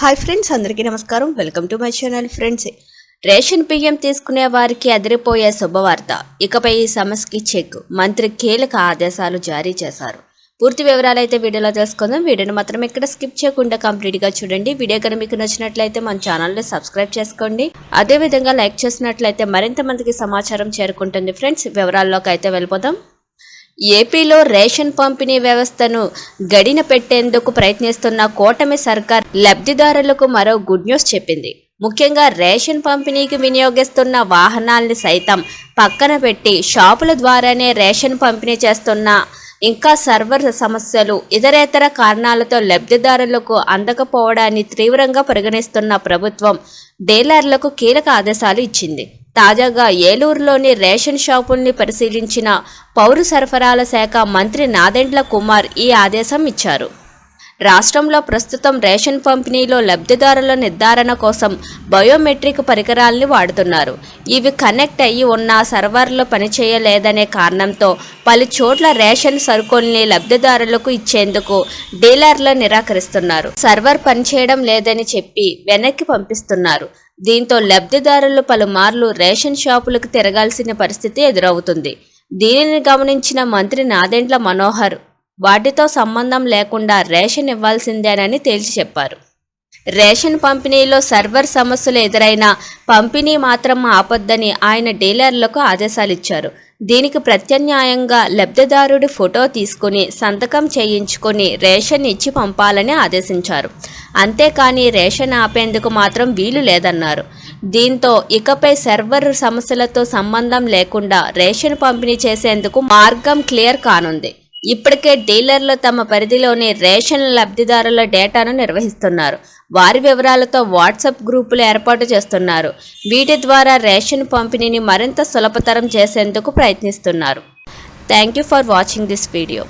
Hi friends అందరికీ నమస్కారం. Welcome to my channel friends ration బియ్యం తీసుకునే వారికి అదిరిపోయే శుభవార్త. ఇకపై ఈ సమస్యకి చెక్ మంత్రి కీలక ఆదేశాలు జారీ చేశారు. పూర్తి వివరాలు అయితే వీడియోలో తెలుసుకుందాం. వీడియోని మాత్రం ఇక్కడ స్కిప్ చేయకుండా కంప్లీట్గా చూడండి. వీడియో కనుక మీకు నచ్చినట్లయితే మన ఛానల్ని సబ్స్క్రైబ్ చేసుకోండి. అదేవిధంగా లైక్ చేసినట్లయితే మరింత మందికి సమాచారం చేరుకుంటుంది ఫ్రెండ్స్ వివరాల్లోకి అయితే వెళ్ళిపోదాం. ఏపీలో రేషన్ పంపిణీ వ్యవస్థను గడిన పెట్టేందుకు ప్రయత్నిస్తున్న కూటమి సర్కార్ లబ్ధిదారులకు మరో గుడ్ న్యూస్ చెప్పింది. ముఖ్యంగా రేషన్ పంపిణీకి వినియోగిస్తున్న వాహనాల్ని సైతం పక్కన పెట్టి షాపుల ద్వారానే రేషన్ పంపిణీ చేస్తున్న ఇంకా సర్వర్ సమస్యలు ఇతరేతర కారణాలతో లబ్ధిదారులకు అందకపోవడాన్ని తీవ్రంగా పరిగణిస్తున్న ప్రభుత్వం డీలర్లకు కీలక ఆదేశాలు ఇచ్చింది. తాజాగా ఏలూరులోని రేషన్ షాపుల్ని పరిశీలించిన పౌర సరఫరాల శాఖ మంత్రి నాదెండ్ల కుమార్ ఈ ఆదేశం ఇచ్చారు. రాష్ట్రంలో ప్రస్తుతం రేషన్ పంపిణీలో లబ్ధిదారుల నిర్ధారణ కోసం బయోమెట్రిక్ పరికరాల్ని వాడుతున్నారు. ఇవి కనెక్ట్ అయ్యి ఉన్న సర్వర్లు పనిచేయలేదనే కారణంతో పలు చోట్ల రేషన్ సరుకుల్ని లబ్ధిదారులకు ఇచ్చేందుకు డీలర్లు నిరాకరిస్తున్నారు. సర్వర్ పనిచేయడం లేదని చెప్పి వెనక్కి పంపిస్తున్నారు. దీంతో లబ్ధిదారులు పలుమార్లు రేషన్ షాపులకు తిరగాల్సిన పరిస్థితి ఎదురవుతుంది. దీనిని గమనించిన మంత్రి నాదెండ్ల మనోహర్ వాటితో సంబంధం లేకుండా రేషన్ ఇవ్వాల్సిందేనని తేల్చి చెప్పారు. రేషన్ పంపిణీలో సర్వర్ సమస్యలు ఎదురైనా పంపిణీ మాత్రం ఆపొద్దని ఆయన డీలర్లకు ఆదేశాలిచ్చారు. దీనికి ప్రత్యామ్నాయంగా లబ్ధిదారుడి ఫోటో తీసుకుని సంతకం చేయించుకొని రేషన్ ఇచ్చి పంపాలని ఆదేశించారు. అంతేకాని రేషన్ ఆపేందుకు మాత్రం వీలు లేదన్నారు. దీంతో ఇకపై సర్వర్ సమస్యలతో సంబంధం లేకుండా రేషన్ పంపిణీ చేసేందుకు మార్గం క్లియర్ కానుంది. ఇప్పటికే డీలర్లు తమ పరిధిలోని రేషన్ లబ్ధిదారుల డేటాను నిర్వహిస్తున్నారు. వారి వివరాలతో వాట్సాప్ గ్రూపులు ఏర్పాటు చేస్తున్నారు. వీటి ద్వారా రేషన్ పంపిణీని మరింత సులభతరం చేసేందుకు ప్రయత్నిస్తున్నారు. Thank you for watching this video.